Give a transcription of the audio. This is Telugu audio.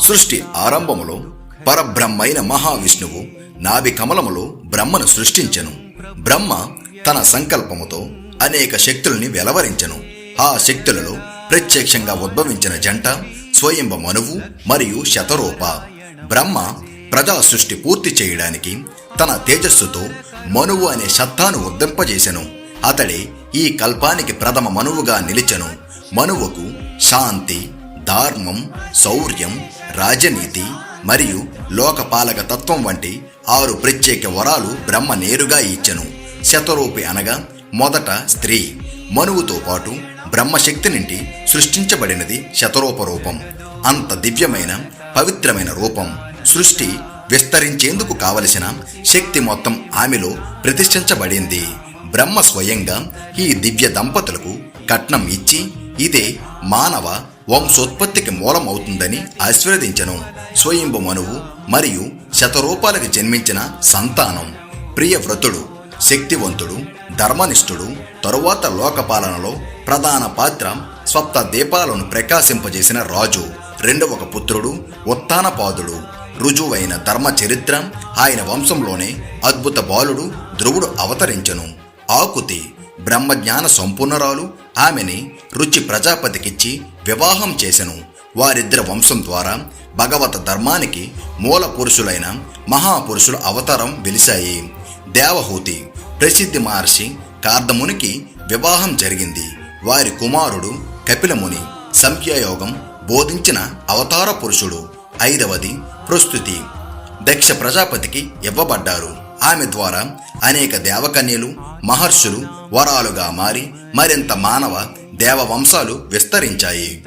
సృష్టి ఆరంభములో పరబ్రహ్మైన మహావిష్ణువు నాభి కమలములో బ్రహ్మను సృష్టించెను. బ్రహ్మ తన సంకల్పముతో అనేక శక్తుల్ని వెలవరించెను. ఆ శక్తులలో ప్రత్యక్షంగా ఉద్భవించిన జంట స్వయంభ మనువు మరియు శతరూప. బ్రహ్మ ప్రజా సృష్టి పూర్తి చేయడానికి తన తేజస్సుతో మనువు అనే శత్తాను ఉద్దింపజేసెను. అతడే ఈ కల్పానికి ప్రథమ మనువుగా నిలిచెను. మనువుకు శాంతి ధర్మం శౌర్యం రాజనీతి మరియు లోకపాలక తత్వం వంటి ఆరు ప్రత్యేక వరాలు బ్రహ్మ నేరుగా ఇచ్చెను. శతరూపి అనగా మొదట స్త్రీ మనువుతో పాటు బ్రహ్మశక్తి నుండి సృష్టించబడినది శతరూప రూపం. అంత దివ్యమైన పవిత్రమైన రూపం. సృష్టి విస్తరించేందుకు కావలసిన శక్తి మొత్తం ఆమెలో ప్రతిష్ఠించబడింది. బ్రహ్మ స్వయంగా ఈ దివ్య దంపతులకు కట్నం ఇచ్చి ఇదే మానవ వంశోత్పత్తికి మూలం అవుతుందని ఆశీర్వదించను. స్వయంభు మనువు మరియు శతరూపాలకు జన్మించిన సంతానం ప్రియవ్రతుడు శక్తివంతుడు ధర్మనిష్ఠుడు తరువాత లోకపాలనలో ప్రధాన పాత్ర స్వప్త దీపాలను ప్రకాశింపజేసిన రాజు. రెండవ ఒక పుత్రుడు ఉత్తానపాదుడు రుజువైన ధర్మ చరిత్ర ఆయన వంశంలోనే అద్భుత బాలుడు ధ్రువుడు అవతరించెను. ఆకుతి బ్రహ్మజ్ఞాన సంపూర్ణరాలు ఆమెని రుచి ప్రజాపతికిచ్చి వివాహం చేసెను. వారిద్దరి వంశం ద్వారా భగవత ధర్మానికి మూల పురుషులైన మహాపురుషుల అవతారం వెలిశాయి. దేవహూతి ప్రసిద్ధి మహర్షి కార్దమునికి వివాహం జరిగింది. వారి కుమారుడు కపిలముని సంఖ్యాయోగం బోధించిన అవతార పురుషుడు. ఐదవది ప్రస్తుతి. దక్ష ప్రజాపతికి ఇవ్వబడ్డారు. ఆమె ద్వారా అనేక దేవకన్యలు మహర్షులు వరాలుగా మారి మరింత మానవ దేవవంశాలు విస్తరించాయి.